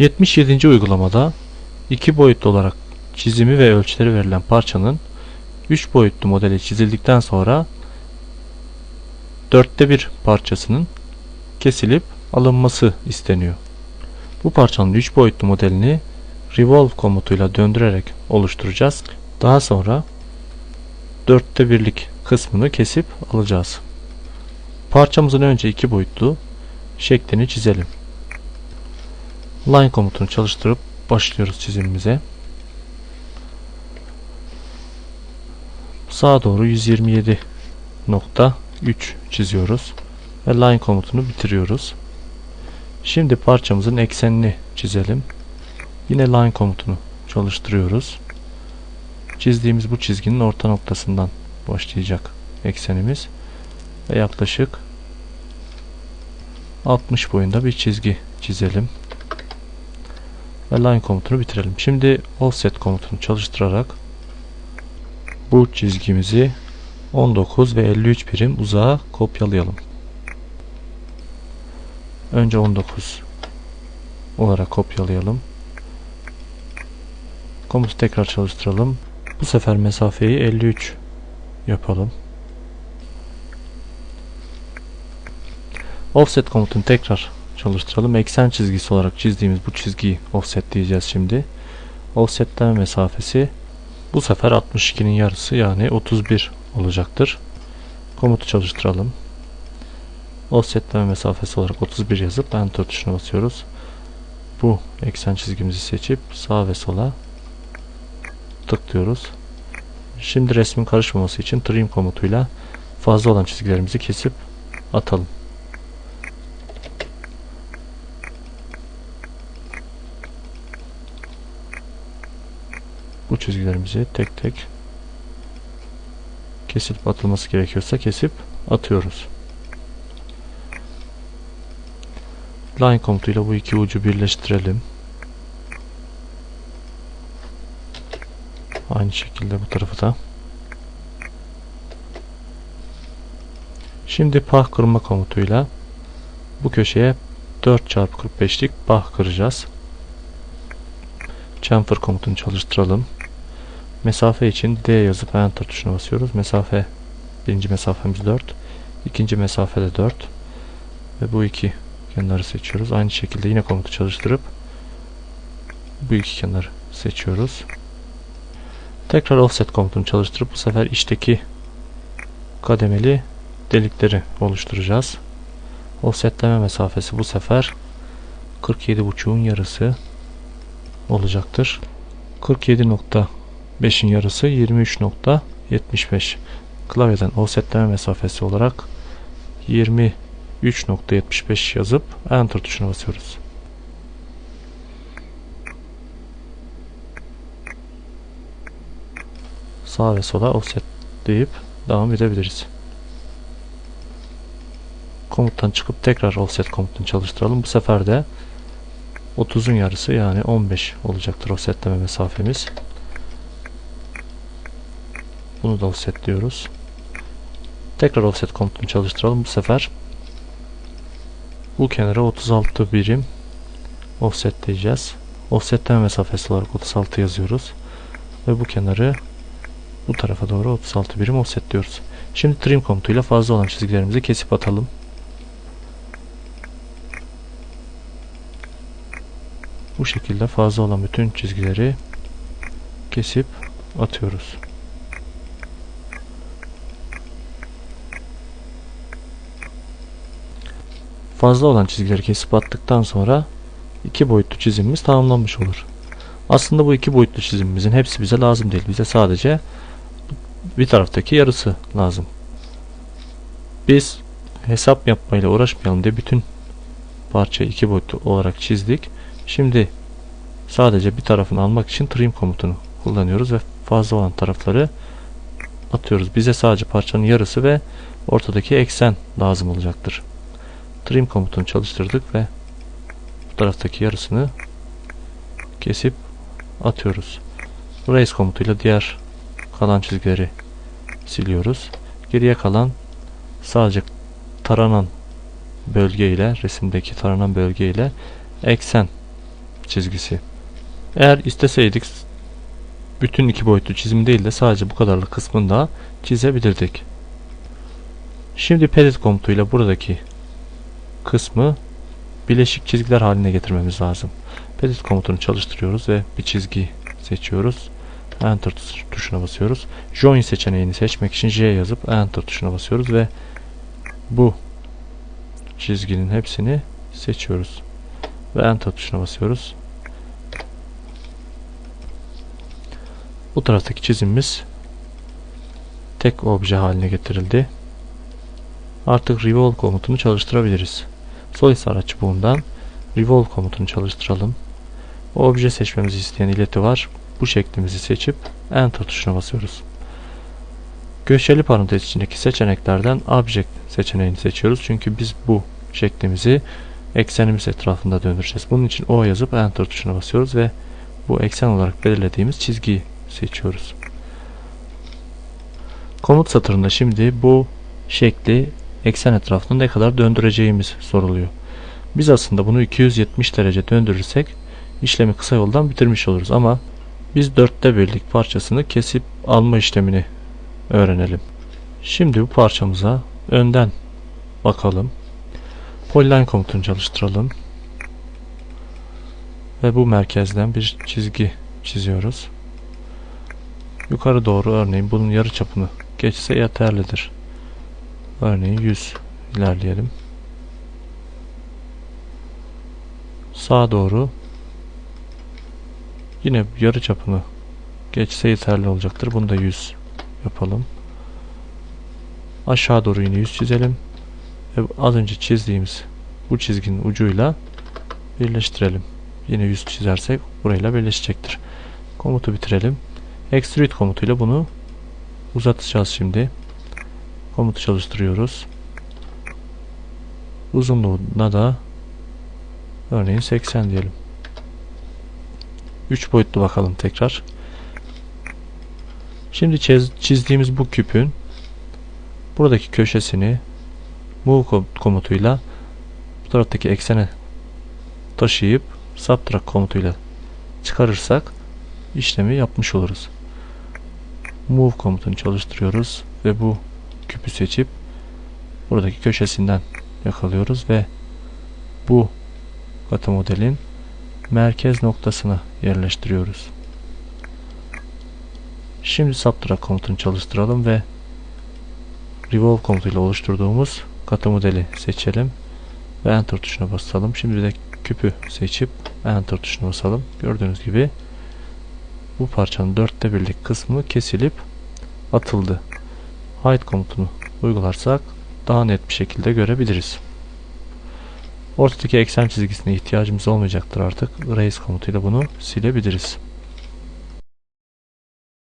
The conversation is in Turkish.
77. uygulamada iki boyutlu olarak çizimi ve ölçüleri verilen parçanın 3 boyutlu modeli çizildikten sonra dörtte bir parçasının kesilip alınması isteniyor. Bu parçanın 3 boyutlu modelini revolve komutuyla döndürerek oluşturacağız. Daha sonra dörtte birlik kısmını kesip alacağız. Parçamızın önce iki boyutlu şeklini çizelim. Line komutunu çalıştırıp başlıyoruz çizimimize. Sağa doğru 127.3 çiziyoruz ve line komutunu bitiriyoruz. Şimdi parçamızın eksenini çizelim. Yine line komutunu çalıştırıyoruz. Çizdiğimiz bu çizginin orta noktasından başlayacak eksenimiz ve yaklaşık 60 boyunda bir çizgi çizelim. Line komutunu bitirelim. Şimdi offset komutunu çalıştırarak bu çizgimizi 19 ve 53 birim uzağa kopyalayalım. Önce 19 olarak kopyalayalım. Komutu tekrar çalıştıralım. Bu sefer mesafeyi 53 yapalım. Offset komutunu tekrar çalıştıralım. Eksen çizgisi olarak çizdiğimiz bu çizgiyi offset diyeceğiz şimdi. Offsetleme mesafesi bu sefer 62'nin yarısı yani 31 olacaktır. Komutu çalıştıralım. Offsetleme mesafesi olarak 31 yazıp enter tuşuna basıyoruz. Bu eksen çizgimizi seçip sağ ve sola tıklıyoruz. Şimdi resmin karışmaması için trim komutuyla fazla olan çizgilerimizi kesip atalım. Çizgilerimizi tek tek kesip atılması gerekiyorsa kesip atıyoruz. Line komutuyla bu iki ucu birleştirelim. Aynı şekilde bu tarafı da. Şimdi pah kırma komutuyla bu köşeye 4x45'lik pah kıracağız. Chamfer komutunu çalıştıralım. Mesafe için D yazıp Enter tuşuna basıyoruz. Mesafe birinci mesafemiz 4. ikinci mesafe de 4. Ve bu iki kenarı seçiyoruz. Aynı şekilde yine komutu çalıştırıp bu iki kenarı seçiyoruz. Tekrar offset komutunu çalıştırıp bu sefer içteki kademeli delikleri oluşturacağız. Offsetleme mesafesi bu sefer 47.5'un yarısı olacaktır. 47.5'in yarısı 23.75 klavyeden offsetleme mesafesi olarak 23.75 yazıp enter tuşuna basıyoruz. Sağ ve sola offset deyip devam edebiliriz. Komuttan çıkıp tekrar offset komutunu çalıştıralım. Bu sefer de 30'un yarısı yani 15 olacaktır offsetleme mesafemiz. Bunu da offsetliyoruz. Tekrar offset komutunu çalıştıralım. Bu sefer bu kenara 36 birim offsetleyeceğiz. Offsetleme mesafesi olarak 36 yazıyoruz. Ve bu kenarı bu tarafa doğru 36 birim offsetliyoruz. Şimdi trim komutuyla fazla olan çizgilerimizi kesip atalım. Bu şekilde fazla olan bütün çizgileri kesip atıyoruz. Fazla olan çizgileri kesip attıktan sonra iki boyutlu çizimimiz tamamlanmış olur. Aslında bu iki boyutlu çizimimizin hepsi bize lazım değil. Bize sadece bir taraftaki yarısı lazım. Biz hesap yapmayla uğraşmayalım diye bütün parçayı iki boyutlu olarak çizdik. Şimdi sadece bir tarafını almak için trim komutunu kullanıyoruz ve fazla olan tarafları atıyoruz. Bize sadece parçanın yarısı ve ortadaki eksen lazım olacaktır. Trim komutunu çalıştırdık ve bu taraftaki yarısını kesip atıyoruz. Raise komutuyla diğer kalan çizgileri siliyoruz. Geriye kalan sadece taranan bölge ile resimdeki taranan bölge ile eksen çizgisi. Eğer isteseydik bütün iki boyutlu çizim değil de sadece bu kadarlık kısmını da çizebilirdik. Şimdi pedit komutuyla buradaki kısmı bileşik çizgiler haline getirmemiz lazım. Pedit komutunu çalıştırıyoruz ve bir çizgi seçiyoruz. Enter tuşuna basıyoruz. Join seçeneğini seçmek için J yazıp Enter tuşuna basıyoruz ve bu çizginin hepsini seçiyoruz. Ve Enter tuşuna basıyoruz. Bu taraftaki çizimimiz tek obje haline getirildi. Artık Revolve komutunu çalıştırabiliriz. Solid araç çubuğundan Revolve komutunu çalıştıralım. Obje seçmemizi isteyen ileti var. Bu şeklimizi seçip Enter tuşuna basıyoruz. Köşeli parantez içindeki seçeneklerden Object seçeneğini seçiyoruz. Çünkü biz bu şeklimizi eksenimiz etrafında döndüreceğiz. Bunun için O yazıp Enter tuşuna basıyoruz ve bu eksen olarak belirlediğimiz çizgiyi seçiyoruz. Komut satırında şimdi bu şekli eksen etrafında ne kadar döndüreceğimiz soruluyor. Biz aslında bunu 270 derece döndürürsek işlemi kısa yoldan bitirmiş oluruz ama biz dörtte birlik parçasını kesip alma işlemini öğrenelim. Şimdi bu parçamıza önden bakalım. Polyline komutunu çalıştıralım. Ve bu merkezden bir çizgi çiziyoruz. Yukarı doğru örneğin bunun yarı çapını geçse yeterlidir. Örneğin 100 ilerleyelim. Sağa doğru yine yarı çapını geçse yeterli olacaktır. Bunu da 100 yapalım. Aşağı doğru yine 100 çizelim. Ve az önce çizdiğimiz bu çizginin ucuyla birleştirelim. Yine 100 çizersek burayla birleşecektir. Komutu bitirelim. Extrude komutuyla bunu uzatacağız şimdi. Komutu çalıştırıyoruz. Uzunluğuna da örneğin 80 diyelim. 3 boyutlu bakalım tekrar. Şimdi çiz, çizdiğimiz bu küpün buradaki köşesini move komutuyla bu taraftaki eksene taşıyıp subtract komutuyla çıkarırsak işlemi yapmış oluruz. Move komutunu çalıştırıyoruz ve bu küpü seçip buradaki köşesinden yakalıyoruz ve bu katı modelin merkez noktasına yerleştiriyoruz. Şimdi subtract komutunu çalıştıralım ve revolve komutuyla oluşturduğumuz katı modeli seçelim ve enter tuşuna basalım. Şimdi de küpü seçip enter tuşuna basalım. Gördüğünüz gibi bu parçanın dörtte birlik kısmı kesilip atıldı. Hide komutunu uygularsak daha net bir şekilde görebiliriz. Ortadaki eksen çizgisine ihtiyacımız olmayacaktır artık. Erase komutuyla bunu silebiliriz.